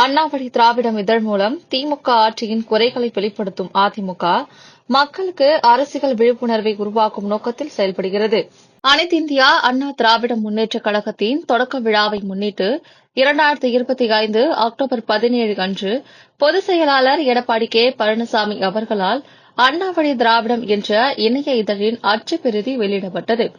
அண்ணாவழி திராவிடம் இதழ் மூலம் திமுக ஆட்சியின் குறைகளை வெளிப்படுத்தும் அதிமுக மக்களுக்கு அரசியல் விழிப்புணர்வை உருவாக்கும் நோக்கத்தில் செயல்படுகிறது. அனைத்து இந்தியா அண்ணா திராவிட முன்னேற்றக் கழகத்தின் தொடக்க விழாவை முன்னிட்டு இரண்டாயிரத்தி இருபத்தி ஐந்து அக்டோபர் பதினேழு அன்று பொதுச் செயலாளர் எடப்பாடி கே. பழனிசாமி அவர்களால் அண்ணாவழி திராவிடம் என்ற இணைய இதழின் அச்சுப்பிரதி வெளியிடப்பட்டது.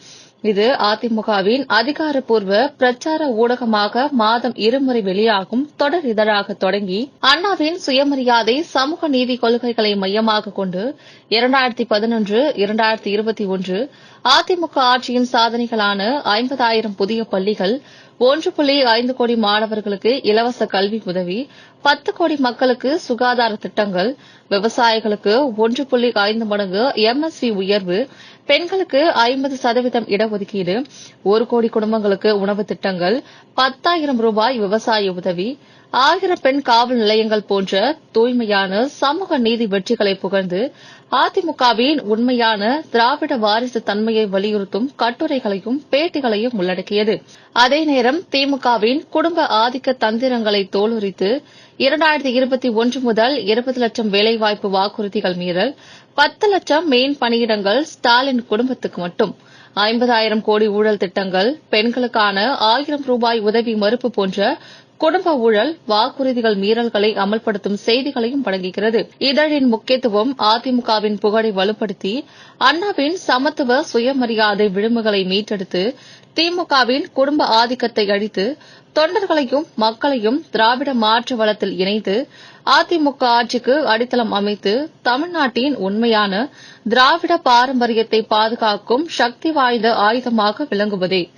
இது அதிமுகவின் அதிகாரப்பூர்வ பிரச்சார ஊடகமாக மாதம் இருமுறை வெளியாகும் தொடர் இதழாக தொடங்கி அண்ணாவின் சுயமரியாதை சமூக நீதி கொள்கைகளை மையமாக கொண்டு இரண்டாயிரத்தி பதினொன்று இரண்டாயிரத்தி இருபத்தி ஒன்று அதிமுக ஆட்சியின் சாதனைகளான ஐம்பதாயிரம் புதிய பள்ளிகள் ஒன்று புள்ளி ஐந்து கோடி மாணவர்களுக்கு இலவச கல்வி உதவி பத்து கோடி மக்களுக்கு சுகாதார திட்டங்கள் விவசாயிகளுக்கு ஒன்று புள்ளி ஐந்து மடங்கு எம்எஸ்சி உயர்வு பெண்களுக்கு ஐம்பது சதவீதம் இடஒதுக்கீடு ஒரு கோடி குடும்பங்களுக்கு உணவு திட்டங்கள் பத்தாயிரம் ரூபாய் விவசாய உதவி ஆயிரம் பெண் காவல் நிலையங்கள் போன்ற தூய்மையான சமூக நீதி வெற்றிகளை புகழ்ந்து அதிமுகவின் உண்மையான திராவிட வாரிசு தன்மையை வலியுறுத்தும் கட்டுரைகளையும் பேட்டிகளையும் உள்ளடக்கியது. அதே நேரம் திமுகவின் குடும்ப ஆதிக்க தந்திரங்களை தோலுரித்து இரண்டாயிரத்தி இருபத்தி ஒன்று முதல் இருபது லட்சம் வேலைவாய்ப்பு வாக்குறுதிகள் மீறல் பத்து லட்சம் மெயின் பணியிடங்கள் ஸ்டாலின் குடும்பத்துக்கு மட்டும். ஐம்பதாயிரம் கோடி ஊழல் திட்டங்கள் பெண்களுக்கான ஆயிரம் ரூபாய் உதவி மறுப்பு போன்ற குடும்ப ஊழல் வாக்குறுதிகள் மீறல்களை அமல்படுத்தும் செய்திகளையும் வழங்குகிறது. இதழின் முக்கியத்துவம் அதிமுகவின் புகழை வலுப்படுத்தி அண்ணாவின் சமத்துவ சுயமரியாதை விழுமிகளை மீட்டெடுத்து திமுகவின் குடும்ப ஆதிக்கத்தை அழித்து தொண்டர்களையும் மக்களையும் திராவிட மாற்று வளத்தில் இணைத்து அதிமுக ஆட்சிக்கு அடித்தளம் அமைத்து தமிழ்நாட்டின் உண்மையான திராவிட பாரம்பரியத்தை பாதுகாக்கும் சக்தி வாய்ந்த ஆயுதமாக விளங்குவதே.